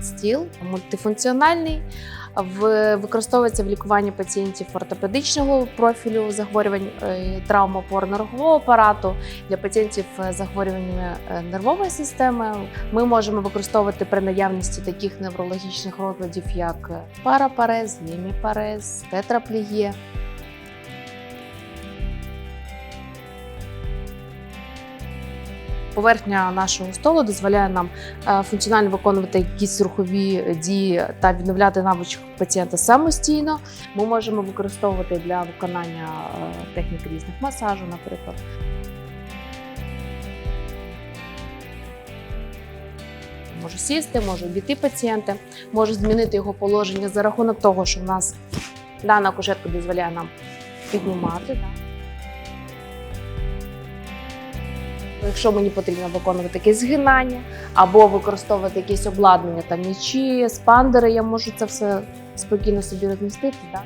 стіл, мультифункціональний. В, використовується в лікуванні пацієнтів ортопедичного профілю захворювань е, травм опорно-рухового апарату для пацієнтів з захворюваннями е, нервової системи. Ми можемо використовувати при наявності таких неврологічних розладів, як парапарез, ліміпарез, тетраплігія. Поверхня нашого столу дозволяє нам е, функціонально виконувати якісь рухові дії та відновляти навичок пацієнта самостійно. Ми можемо використовувати для виконання е, технік різних масажу, наприклад. Може сісти, може обійти пацієнта, може змінити його положення за рахунок того, що в нас дана кушетка дозволяє нам піднімати. Якщо мені потрібно виконувати якесь згинання або використовувати якесь обладнання, там м'ячі, спандери, я можу це все спокійно собі розмістити. Да?